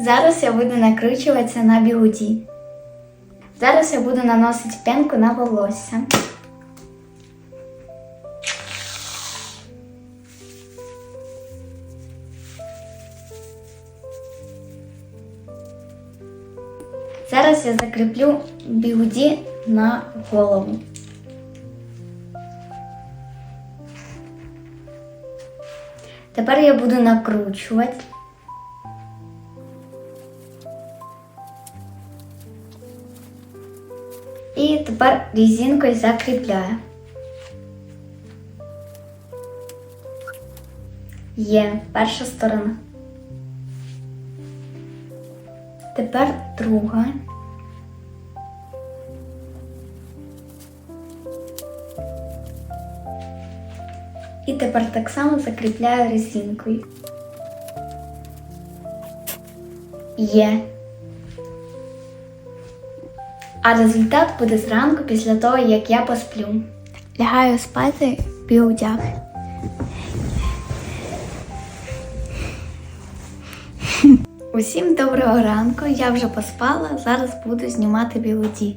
Зараз я буду накручуватися на бігуді. Зараз я буду наносити пенку на волосся. Зараз я закріплю бігуді на голову. Тепер я буду накручувати. І тепер різинкою закріпляю. Є перша сторона. Тепер друга. І тепер так само закріпляю резинкою. Є. А результат буде зранку після того, як я посплю. Лягаю спати півдяг. Усім доброго ранку. Я вже поспала. Зараз буду знімати білоді.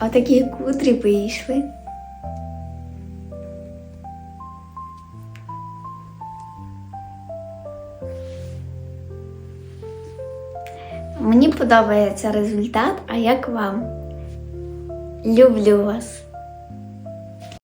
Отакі кудрі вийшли. Мені подобається результат, а як вам? Люблю вас!